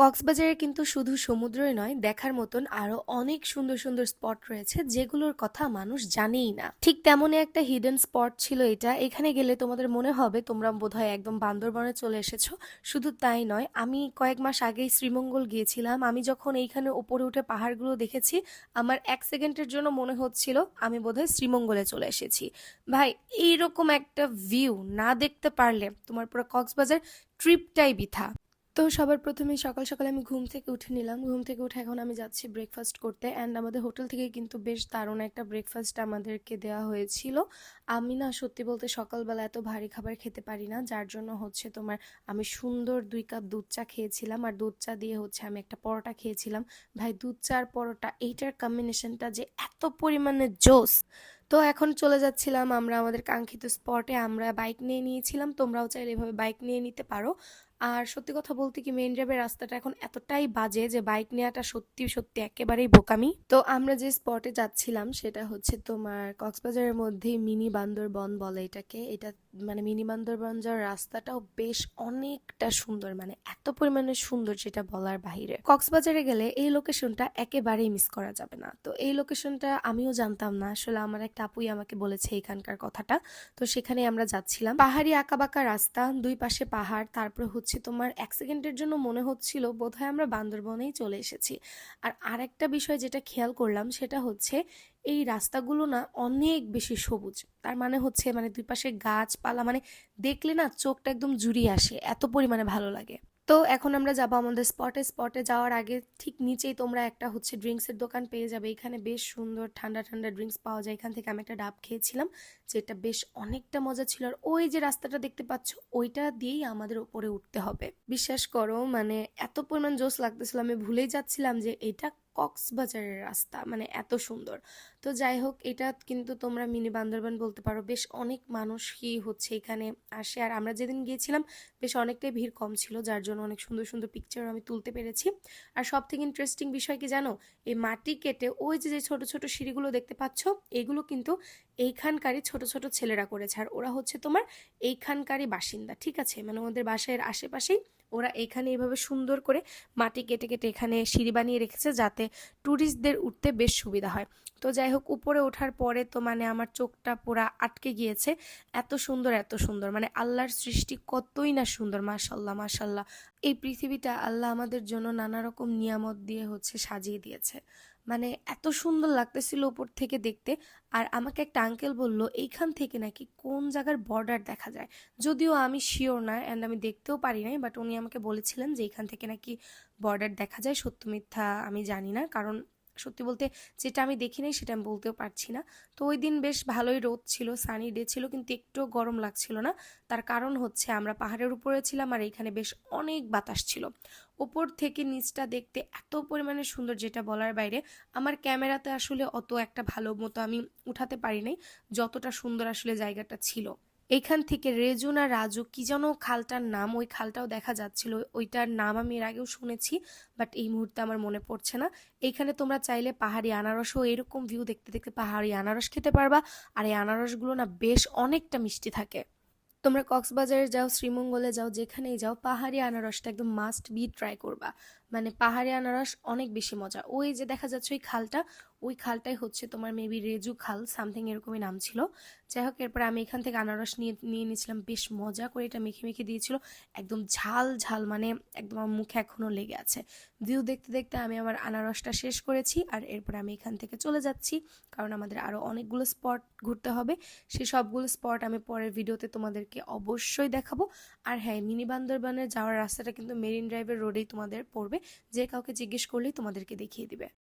কক্সবাজারে কিন্তু শুধু সমুদ্রই নয়, দেখার মতন আরও অনেক সুন্দর সুন্দর স্পট রয়েছে যেগুলোর কথা মানুষ জানেই না। ঠিক তেমনই একটা হিডেন স্পট ছিল এটা। এখানে গেলে তোমাদের মনে হবে তোমরা বোধহয় একদম বান্দরবনে চলে এসেছ। শুধু তাই নয়, আমি কয়েক মাস আগেই শ্রীমঙ্গল গিয়েছিলাম। আমি যখন এইখানে উপরে উঠে পাহাড়গুলো দেখেছি, আমার এক সেকেন্ডের জন্য মনে হচ্ছিল আমি বোধহয় শ্রীমঙ্গলে চলে এসেছি। ভাই, এইরকম একটা ভিউ না দেখতে পারলে তোমার পুরো কক্সবাজার ট্রিপটাই বৃথা। তো সবার প্রথমে সকাল সকাল আমি ঘুম থেকে উঠে নিলাম। ঘুম থেকে উঠে এখন আমি যাচ্ছি ব্রেকফাস্ট করতে অ্যান্ড আমাদের হোটেল থেকে কিন্তু বেশ দারুণ একটা ব্রেকফাস্ট আমাদেরকে দেওয়া হয়েছিল। আমি না সত্যি বলতে সকালবেলা এত ভারী খাবার খেতে পারি না, যার জন্য হচ্ছে তোমার আমি সুন্দর দুই কাপ দুধ চা খেয়েছিলাম আর দুধ চা দিয়ে হচ্ছে আমি একটা পরোটা খেয়েছিলাম। ভাই, দুধ চা আর পরোটা, এইটার কম্বিনেশনটা যে এত পরিমাণে জোস! তো এখন চলে যাচ্ছিলাম আমরা আমাদের কাঙ্ক্ষিত স্পটে আমরা বাইক নিয়ে নিয়েছিলাম, তোমরাও চাইলে এভাবে বাইক নিয়ে নিতে পারো। আর সত্যি কথা বলতে কি মেইন ড্রাইভের রাস্তাটা এখন এতটাই বাজে যে বাইক নেওয়াটা সত্যি সত্যি একেবারেই বোকামি। তো আমরা যে স্পটে যাচ্ছিলাম, সেটা হচ্ছে তোমার কক্সবাজারের মধ্যে মিনি বান্দরবন বলে এটাকে। এটা মানে মিনি বান্দরবন যাওয়ার রাস্তাটাও বেশ অনেকটা সুন্দর মানে এত পরিমাণে সুন্দর যেটা বলার বাহিরে। কক্সবাজারে গেলে এই লোকেশনটা একেবারেই মিস করা যাবে না। তো এই লোকেশনটা আমিও জানতাম না, আসলে আমার একটা আপুই আমাকে বলেছে এখানকার কথাটা। তো সেখানে আমরা যাচ্ছিলাম। পাহাড়ি আঁকাবাঁকা রাস্তা, দুই পাশে পাহাড়, তারপরে হচ্ছে তোমার এক সেকেন্ডের জন্য মনে হচ্ছিল বোধহয় আমরা বান্দরবনেই চলে এসেছি। আর আরেকটা বিষয় যেটা খেয়াল করলাম সেটা হচ্ছে এই রাস্তাগুলো না অনেক বেশি সবুজ। তার মানে হচ্ছে মানে দুই পাশে গাছপালা মানে দেখলে না চোখটা একদম জুড়িয়ে আসে, এত পরিমাণে ভালো লাগে। তো এখন আমরা যাব আমাদের স্পটে স্পটে যাওয়ার আগে ঠিক নিচেই তোমরা একটা হচ্ছে ড্রিঙ্কসের দোকান পেয়ে যাবে। এখানে বেশ সুন্দর ঠান্ডা ঠান্ডা ড্রিঙ্কস পাওয়া যায়। এখান থেকে আমি একটা ডাব খেয়েছিলাম, যেটা বেশ অনেকটা মজা ছিল। আর ওই যে রাস্তাটা দেখতে পাচ্ছ, ওইটা দিয়েই আমাদের উপরে উঠতে হবে। বিশ্বাস করো মানে এত পরিমাণ জোশ লাগতেছিল, আমি ভুলেই যাচ্ছিলাম যে এটা কক্সবাজারের রাস্তা মানে এত সুন্দর। তো যাই হোক, এটা কিন্তু তোমরা মিনি বান্দরবান বলতে পারো, বেশ অনেক মানুষই হচ্ছে এখানে আসে। আর আমরা যেদিন গিয়েছিলাম, বেশ অনেকটাই ভিড় কম ছিল, যার জন্য অনেক সুন্দর সুন্দর পিকচার আমি তুলতে পেরেছি। আর সব থেকে ইন্টারেস্টিং বিষয় কি জানো? এই মাটি কেটে ওই যে যে ছোট ছোট সিঁড়িগুলো দেখতে পাচ্ছ, এগুলো কিন্তু এইখানকারই ছোট ছোট ছেলেরা করেছে। আর ওরা হচ্ছে তোমার এইখানকারই বাসিন্দা, ঠিক আছে? মানে ওদের বাসায়ের আশেপাশেই ওরা এখানে এভাবে সুন্দর করে মাটি কেটে কেটে এখানে সিঁড়ি বানিয়ে রেখেছে যাতে ট্যুরিস্টদের উঠতে বেশ সুবিধা হয়। তো যাই হোক, উপরে ওঠার পরে তো মানে আমার চোখটা পুরা আটকে গিয়েছে। এত সুন্দর এত সুন্দর। মানে আল্লাহর সৃষ্টি কতই না সুন্দর, মাশাল্লাহ মাশাল্লাহ। এই পৃথিবীটা আল্লাহ আমাদের জন্য নানা রকম নিয়ামত দিয়ে হচ্ছে সাজিয়ে দিয়েছে। মানে এত সুন্দর লাগতেছিল উপর থেকে দেখতে। আর আমাকে একটা আঙ্কেল বলল, এইখান থেকে নাকি কোন জায়গার বর্ডার দেখা যায়? যদিও আমি শিওর না অ্যান্ড আমি দেখতেও পারি নাই বাট উনি আমাকে বলেছিলেন যে এখান থেকে নাকি বর্ডার দেখা যায়। সত্য মিথ্যা আমি জানি না, কারণ সত্যি বলতে যেটা আমি দেখি নাই সেটা আমি বলতেও পারছি না। তো ওই দিন বেশ ভালোই রোদ ছিল সানি ডে ছিল, কিন্তু একটু গরম লাগছিল না। তার কারণ হচ্ছে আমরা পাহাড়ের উপরে ছিলাম আর এখানে বেশ অনেক বাতাস ছিল। ওপর থেকে নিচটা দেখতে এত পরিমাণে সুন্দর যেটা বলার বাইরে, আমার ক্যামেরাতে আসলে অত একটা ভালো মতো আমি উঠাতে পারি নাই, যতটা সুন্দর আসলে জায়গাটা ছিল। এইখান থেকে রেজু না রাজু, কি যেন খালটার নাম, ওই খালটাও দেখা যাচ্ছিল। ওইটার নাম আমি এর আগেও শুনেছি বাট এই মুহূর্তে আমার মনে পড়ছে না। এইখানে তোমরা চাইলে পাহাড়ি আনারসও এরকম ভিউ দেখতে দেখতে পাহাড়ি আনারস খেতে পারবা, আর এই আনারসগুলো না বেশ অনেকটা মিষ্টি থাকে। তোমরা কক্সবাজারে যাও, শ্রীমঙ্গলে যাও, যেখানেই যাও, পাহাড়ি আনারসটা একদম মাস্ট বি ট্রাই করবা। মানে পাহাড়ি আনারস অনেক বেশি মজা। ওই যে দেখা যাচ্ছে ওই খালটা ওই খালটাই হচ্ছে তোমার মেবি রেজু খাল সামথিং এরকমই নাম ছিল। যাই হোক, এরপর আমি এখান থেকে আনারস নিয়ে নিয়ে নিয়েছিলাম, বেশ মজা করে এটা মেখে মেখে দিয়েছিল। একদম ঝাল ঝাল মানে একদম আমার মুখে এখনও লেগে আছে। ভিউ দেখতে দেখতে আমি আমার আনারসটা শেষ করেছি আর এরপর আমি এখান থেকে চলে যাচ্ছি, কারণ আমাদের আরও অনেকগুলো স্পট ঘুরতে হবে। সেই সবগুলো স্পট আমি পরের ভিডিওতে তোমাদেরকে অবশ্যই দেখাবো। আর হ্যাঁ মিনি বান্দরবানের যাওয়ার রাস্তাটা কিন্তু মেরিন ড্রাইভের রোডেই তোমাদের পড়বে। যে কাউকে জিজ্ঞেস করলেই তোমাদেরকে দেখিয়ে দিবে।